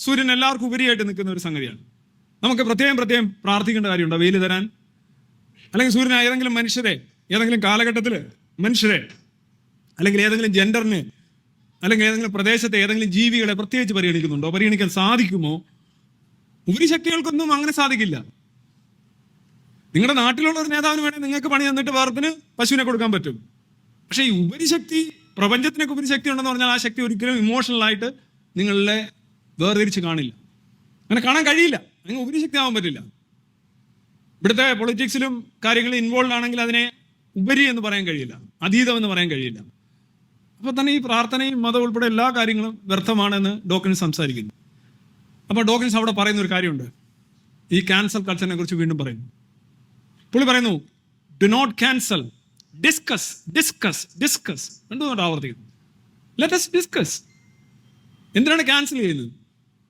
സൂര്യൻ എല്ലാവർക്കും ഉപരിയായിട്ട് നിൽക്കുന്ന ഒരു സംഗതിയാണ്. നമുക്ക് പ്രത്യേകം പ്രത്യേകം പ്രാർത്ഥിക്കേണ്ട കാര്യമുണ്ടോ? വെയിൽ തരാൻ. അല്ലെങ്കിൽ സൂര്യൻ ഏതെങ്കിലും മനുഷ്യരെ ഏതെങ്കിലും കാലഘട്ടത്തിൽ മനുഷ്യരെ അല്ലെങ്കിൽ ഏതെങ്കിലും ജെൻഡറിന് അല്ലെങ്കിൽ ഏതെങ്കിലും പ്രദേശത്തെ ഏതെങ്കിലും ജീവികളെ പ്രത്യേകിച്ച് പരിഗണിക്കുന്നുണ്ടോ? പരിഗണിക്കാൻ സാധിക്കുമോ? ഉപരിശക്തികൾക്കൊന്നും അങ്ങനെ സാധിക്കില്ല. നിങ്ങളുടെ നാട്ടിലുള്ള ഒരു നേതാവിന് വേണേൽ നിങ്ങൾക്ക് പണി തന്നിട്ട് വേർപ്പിന് പശുവിനെ കൊടുക്കാൻ പറ്റും. പക്ഷേ ഈ ഉപരിശക്തി പ്രപഞ്ചത്തിനൊക്കെ ഉപരിശക്തി ഉണ്ടെന്ന് പറഞ്ഞാൽ ആ ശക്തി ഒരിക്കലും ഇമോഷണൽ ആയിട്ട് നിങ്ങളെ വേർതിരിച്ച് കാണില്ല. അങ്ങനെ കാണാൻ കഴിയില്ല. അങ്ങനെ ഉപരിശക്തി ആവാൻ പറ്റില്ല. ഇവിടുത്തെ പൊളിറ്റിക്സിലും കാര്യങ്ങളിൽ ഇൻവോൾവ് ആണെങ്കിൽ അതിനെ ഉപരി എന്ന് പറയാൻ കഴിയില്ല. അതീതം എന്ന് പറയാൻ കഴിയില്ല. അപ്പോൾ തന്നെ ഈ പ്രാർത്ഥനയും മതം ഉൾപ്പെടെ എല്ലാ കാര്യങ്ങളും വ്യർത്ഥമാണെന്ന് ഡോക്കിൻസ് സംസാരിക്കുന്നു. അപ്പോൾ ഡോക്കിൻസ് അവിടെ പറയുന്ന ഒരു കാര്യമുണ്ട്. ഈ ക്യാൻസൽ കൾച്ചറിനെ കുറിച്ച് വീണ്ടും പറയുന്നു. പുള്ളി പറയുന്നു do not cancel discuss discuss discuss രണ്ടുകൊണ്ട് ആവർത്തിക്കുന്നു. ലെറ്റ് us ഡിസ്കസ് എന്തിനാണ് ക്യാൻസൽ ചെയ്യുന്നത്?